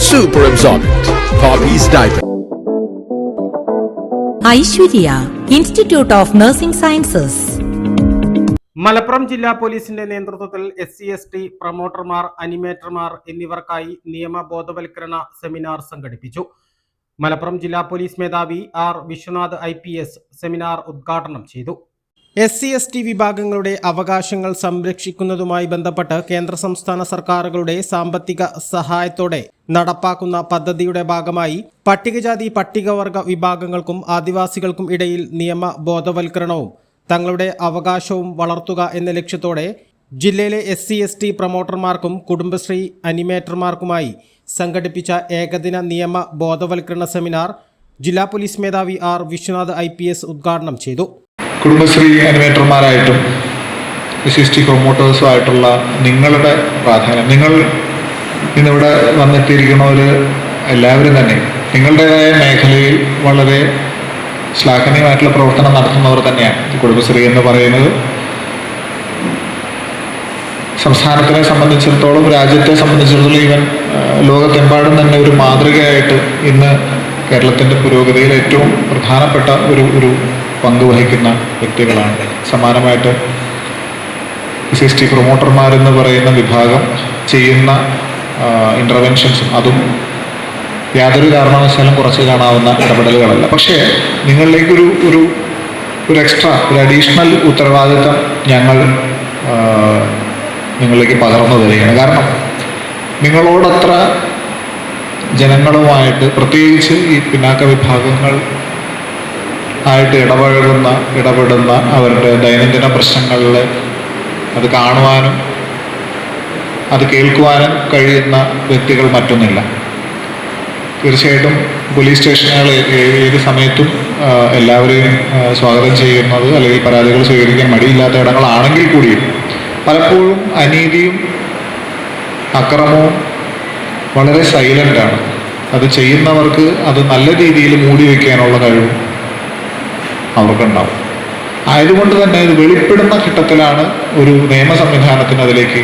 Super Absorbent. Hobbies Diaper. Aishwarya institute of nursing sciences Malappuram ജില്ലാ പോലീസിന്റെ നേതൃത്വത്തിൽ S C S T പ്രൊമോട്ടർമാർ അനിമേറ്റർമാർ എന്നിവർക്കായി നിയമ ബോധവൽക്കരണ സെമിനാർ സംഘടിപ്പിച്ചു മലപ്പുറം ജില്ലാ പോലീസ് മേധാവി R Vishwanath I P S seminar ഉദ്ഘാടനം ചെയ്തു എസ് സി എസ് ടി വിഭാഗങ്ങളുടെ അവകാശങ്ങൾ സംരക്ഷിക്കുന്നതുമായി ബന്ധപ്പെട്ട് കേന്ദ്ര സംസ്ഥാന സർക്കാരുകളുടെ സാമ്പത്തിക സഹായത്തോടെ നടപ്പാക്കുന്ന പദ്ധതിയുടെ ഭാഗമായി പട്ടികജാതി പട്ടികവർഗ വിഭാഗങ്ങൾക്കും ആദിവാസികൾക്കും ഇടയിൽ നിയമ ബോധവൽക്കരണവും തങ്ങളുടെ അവകാശവും വളർത്തുക എന്ന ലക്ഷ്യത്തോടെ ജില്ലയിലെ എസ് സി എസ് ടി പ്രൊമോട്ടർമാർക്കും കുടുംബശ്രീ അനിമേറ്റർമാർക്കുമായി സംഘടിപ്പിച്ച ഏകദിന നിയമ ബോധവൽക്കരണ സെമിനാർ ജില്ലാ പോലീസ് മേധാവി ആർ വിശ്വനാഥ് ഐ ഉദ്ഘാടനം ചെയ്തു. കുടുംബശ്രീ അനിമേറ്റർമാരായിട്ടും എസ് എസ് ടി പ്രൊമോട്ടേഴ്സും ആയിട്ടുള്ള നിങ്ങളുടെ പ്രാധാന്യം. നിങ്ങൾ ഇന്നിവിടെ വന്നെത്തിയിരിക്കുന്നവർ എല്ലാവരും തന്നെ നിങ്ങളുടേതായ മേഖലയിൽ വളരെ ശ്ലാഘനീയമായിട്ടുള്ള പ്രവർത്തനം നടത്തുന്നവർ തന്നെയാണ് കുടുംബശ്രീ എന്ന് പറയുന്നത്. സംസ്ഥാനത്തിനെ സംബന്ധിച്ചിടത്തോളം രാജ്യത്തെ സംബന്ധിച്ചിടത്തോളം ഈവൻ ലോകത്തെമ്പാടും തന്നെ ഒരു മാതൃകയായിട്ട് ഇന്ന് കേരളത്തിന്റെ പുരോഗതിയിൽ ഏറ്റവും പ്രധാനപ്പെട്ട ഒരു ഒരു പങ്ക് വഹിക്കുന്ന വ്യക്തികളാണ്. സമാനമായിട്ട് എസ് എസ് ടി പ്രൊമോട്ടർമാരെന്ന് പറയുന്ന വിഭാഗം ചെയ്യുന്ന ഇന്റർവെൻഷൻസും അതും യാതൊരു കാരണവശാലും കുറച്ച് കാണാവുന്ന ഇടപെടലുകളല്ല. പക്ഷേ നിങ്ങളിലേക്കൊരു ഒരു ഒരു എക്സ്ട്രാ ഒരു അഡീഷണൽ ഉത്തരവാദിത്തം ഞങ്ങൾ നിങ്ങളിലേക്ക് പകർന്നു തരികയാണ്. കാരണം നിങ്ങളോടത്ര ജനങ്ങളുമായിട്ട് പ്രത്യേകിച്ച് ഈ പിന്നാക്ക വിഭാഗങ്ങൾ ആയിട്ട് ഇടപഴകുന്ന ഇടപെടുന്ന അവരുടെ ദൈനംദിന പ്രശ്നങ്ങളിൽ അത് കാണുവാനും അത് കേൾക്കുവാനും കഴിയുന്ന വ്യക്തികൾ മറ്റൊന്നില്ല. തീർച്ചയായിട്ടും പോലീസ് സ്റ്റേഷനുകൾ ഏത് സമയത്തും എല്ലാവരെയും സ്വാഗതം ചെയ്യുന്നത് അല്ലെങ്കിൽ പരാതികൾ സ്വീകരിക്കാൻ മടിയില്ലാത്ത ഇടങ്ങളാണെങ്കിൽ കൂടിയും പലപ്പോഴും അനീതിയും അക്രമവും വളരെ സൈലന്റാണ് അത് ചെയ്യുന്നവർക്ക് അത് നല്ല രീതിയിൽ മൂടി വയ്ക്കാനുള്ള കഴിവും അവർക്കുണ്ടാവും. ആയതുകൊണ്ട് തന്നെ ഇത് വെളിപ്പെടുന്ന ഘട്ടത്തിലാണ് ഒരു നിയമ സംവിധാനത്തിന് അതിലേക്ക്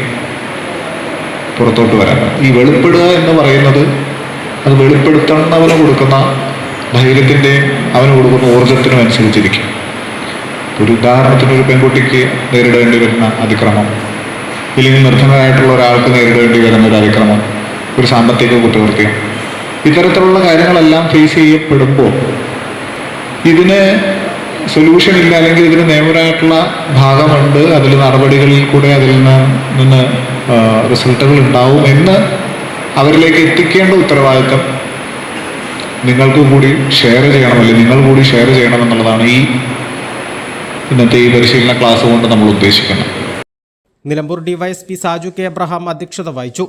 പുറത്തോട്ട് വരാൻ. ഈ വെളിപ്പെടുക എന്ന് പറയുന്നത് അത് വെളിപ്പെടുത്തുന്നവന് കൊടുക്കുന്ന ധൈര്യത്തിന്റെയും അവന് കൊടുക്കുന്ന ഊർജത്തിനും അനുസരിച്ചിരിക്കും. ഒരു ഉദാഹരണത്തിന് ഒരു പെൺകുട്ടിക്ക് നേരിടേണ്ടി വരുന്ന അതിക്രമം ഇല്ലെങ്കിൽ നിർധനരായിട്ടുള്ള ഒരാൾക്ക് നേരിടേണ്ടി വരുന്ന ഒരു അതിക്രമം ഒരു സാമ്പത്തിക കുറ്റകൃത്യം ഇത്തരത്തിലുള്ള കാര്യങ്ങളെല്ലാം ഫേസ് ചെയ്യപ്പെടുമ്പോൾ ഇതിന് സൊല്യൂഷൻ ഇല്ല അല്ലെങ്കിൽ ഇതിന് നിയമപരമായിട്ടുള്ള ഭാഗമുണ്ട്. അതിൽ നടപടികളിൽ കൂടെ അതിൽ നിന്ന് റിസൾട്ടുകൾ ഉണ്ടാവും എന്ന് അവരിലേക്ക് എത്തിക്കേണ്ട ഉത്തരവാദിത്തം നിങ്ങൾക്ക് കൂടി ഷെയർ ചെയ്യണം അല്ലെങ്കിൽ നിങ്ങൾ കൂടി ഷെയർ ചെയ്യണം എന്നുള്ളതാണ് ഈ ഇന്നത്തെ ഈ പരിശീലന ക്ലാസ് കൊണ്ട് നമ്മൾ ഉദ്ദേശിക്കുന്നത്. നിലമ്പൂർ ഡിവൈഎസ്പി സാജു കെ അബ്രഹാം അധ്യക്ഷത വഹിച്ചു.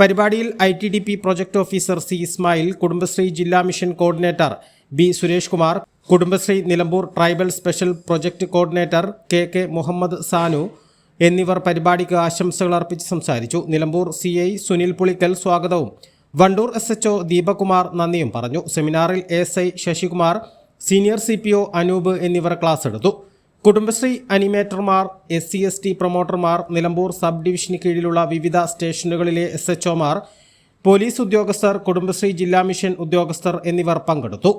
പരിപാടിയിൽ I T D P project officer C Ismail Kudumbashree ജില്ലാ mission coordinator B Suresh Kumar Kudumbashree Nilambur tribal special project coordinator K K Muhammad Sanu എന്നിവർ പരിപാടിക്ക് ആശംസകൾ അർപ്പിച്ച് സംസാരിച്ചു. നിലമ്പൂർ സി ഐ സുനിൽ പുളിക്കൽ സ്വാഗതവും. Wandoor S H O Deepakumar നന്ദിയും പറഞ്ഞു. സെമിനാറിൽ S I Sasikumar senior C P O Anoop എന്നിവർ ക്ലാസ് എടുത്തു. കുടുംബശ്രീ അനിമേറ്റർമാർ എസ് സി എസ് ടി പ്രൊമോട്ടർമാർ നിലമ്പൂർ സബ് ഡിവിഷന് കീഴിലുള്ള വിവിധ സ്റ്റേഷനുകളിലെ എസ് എച്ച് ഒമാർ പോലീസ് ഉദ്യോഗസ്ഥർ കുടുംബശ്രീ ജില്ലാ മിഷൻ ഉദ്യോഗസ്ഥർ എന്നിവർ പങ്കെടുത്തു.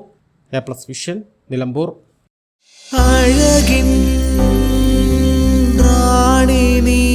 A plus vision Nilambur. അഴകിൻ റാണി നീ